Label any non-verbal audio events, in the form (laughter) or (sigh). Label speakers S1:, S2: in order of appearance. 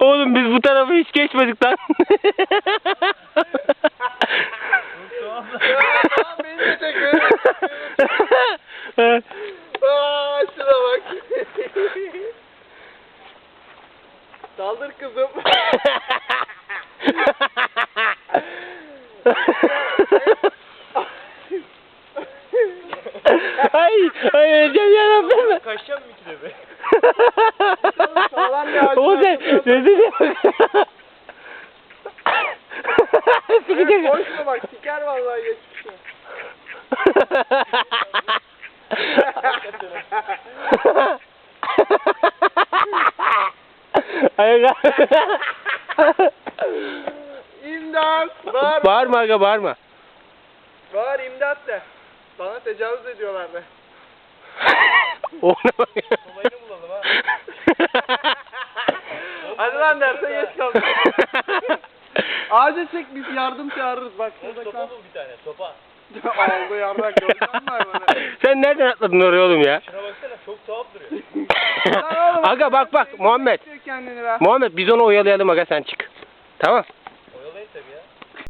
S1: Oğlum biz bu tarafı hiç geçmedik lan.
S2: Beni de çek, beni de çek. (laughs) Saldır kızım.
S1: ay, ay öleceğim yarabbim.
S3: Kaçacağım mı ikide be?
S2: Sağlam bir ağacın
S1: O ne? Rezil bak. Sikecek.
S2: Koşma bak siker vallahi geçmişte. (laughs)
S1: Ayak
S2: İmdat! Bağır!
S1: Bağırma aga bağırma.
S2: Bağır imdat de. Bana tecavüz ediyorlar de.
S1: Ona bak.
S3: Olayını bulalım ha.
S2: Hadi lan derse geç kaldık. (laughs) Ağaca çek biz yardım çağırırız bak
S3: Oğlum sopa bul bir tane sopa.
S2: Aldı (laughs) yarrak gördün mü hayvanı? (laughs)
S1: Sen nereden atladın oraya oğlum ya?
S3: Şuna baksana çok tuhaf duruyor.
S2: Lan (laughs) oğlum,
S1: aga bak bak Muhammed.
S2: Kendini be.
S1: Muhammed biz onu oyalayalım aga sen çık. Tamam.